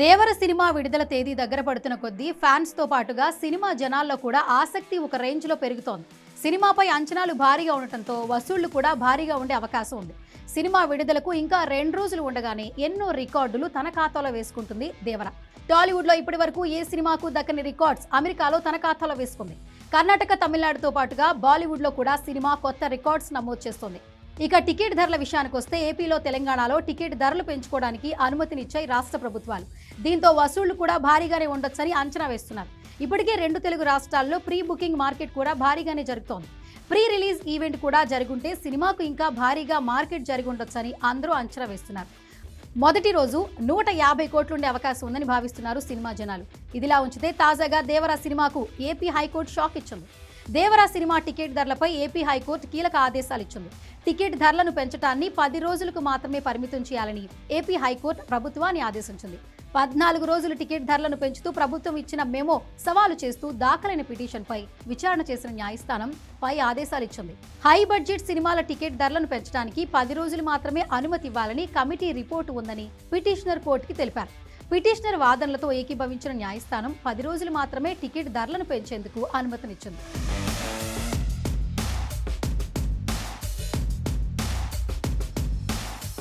దేవర cinema విడుదల తేదీ దగ్గర పడుతున్న కొద్దీ ఫ్యాన్స్తో పాటుగా సినిమా జనాల్లో కూడా ఆసక్తి ఒక రేంజ్లో పెరుగుతోంది. సినిమాపై అంచనాలు భారీగా ఉండటంతో వసూళ్ళు కూడా భారీగా ఉండే అవకాశం ఉంది. సినిమా విడుదలకు ఇంకా రెండు రోజులు ఉండగానే ఎన్నో రికార్డులు తన ఖాతాలో వేసుకుంటుంది దేవర. టాలీవుడ్లో ఇప్పటి వరకు ఏ సినిమాకు దక్కని రికార్డ్స్ అమెరికాలో తన ఖాతాలో వేసుకుంది. కర్ణాటక తమిళనాడుతో పాటుగా బాలీవుడ్లో కూడా సినిమా కొత్త రికార్డ్స్ నమోదు చేస్తుంది. ఇక టికెట్ ధరల విషయానికి వస్తే ఏపీలో తెలంగాణలో టికెట్ ధరలు పెంచుకోవడానికి అనుమతినిచ్చాయి రాష్ట్ర ప్రభుత్వాలు. దీంతో వసూళ్ళు కూడా భారీగానే ఉండొచ్చని అంచనా వేస్తున్నారు. ఇప్పటికే రెండు తెలుగు రాష్ట్రాల్లో ప్రీ బుకింగ్ మార్కెట్ కూడా భారీగానే జరుగుతోంది. ప్రీ రిలీజ్ ఈవెంట్ కూడా జరుగుంటే సినిమాకు ఇంకా భారీగా మార్కెట్ జరిగి ఉండొచ్చని అందరూ అంచనా వేస్తున్నారు. మొదటి రోజు నూట యాభై కోట్లుండే అవకాశం ఉందని భావిస్తున్నారు సినిమా జనాలు. ఇదిలా ఉంచితే తాజాగా దేవరా సినిమాకు ఏపీ హైకోర్టు షాక్ ఇచ్చింది. దేవరా సినిమా టికెట్ ధరలపై ఏపీ హైకోర్టు కీలక ఆదేశాలు ఇచ్చింది టికెట్ ధరలను పెంచడాన్ని పది రోజులకు మాత్రమే పరిమితం చేయాలని ఏపీ హైకోర్టు ప్రభుత్వాన్ని ఆదేశించింది. పద్నాలుగు రోజులు టికెట్ ధరలను పెంచుతూ ప్రభుత్వం ఇచ్చిన మెమో సవాలు చేస్తూ దాఖలైన పిటిషన్పై విచారణ చేసిన న్యాయస్థానం పై ఆదేశాలు ఇచ్చింది హై బడ్జెట్ సినిమాల టికెట్ ధరలను పెంచడానికి పది రోజులు మాత్రమే అనుమతి ఇవ్వాలని కమిటీ రిపోర్టు ఉందని పిటిషనర్ కోర్టుకి తెలిపారు. పిటిషనర్ వాదనలతో ఏకీభవించిన న్యాయస్థానం పది రోజులు మాత్రమే టికెట్ ధరలను పెంచేందుకు అనుమతినిచ్చింది.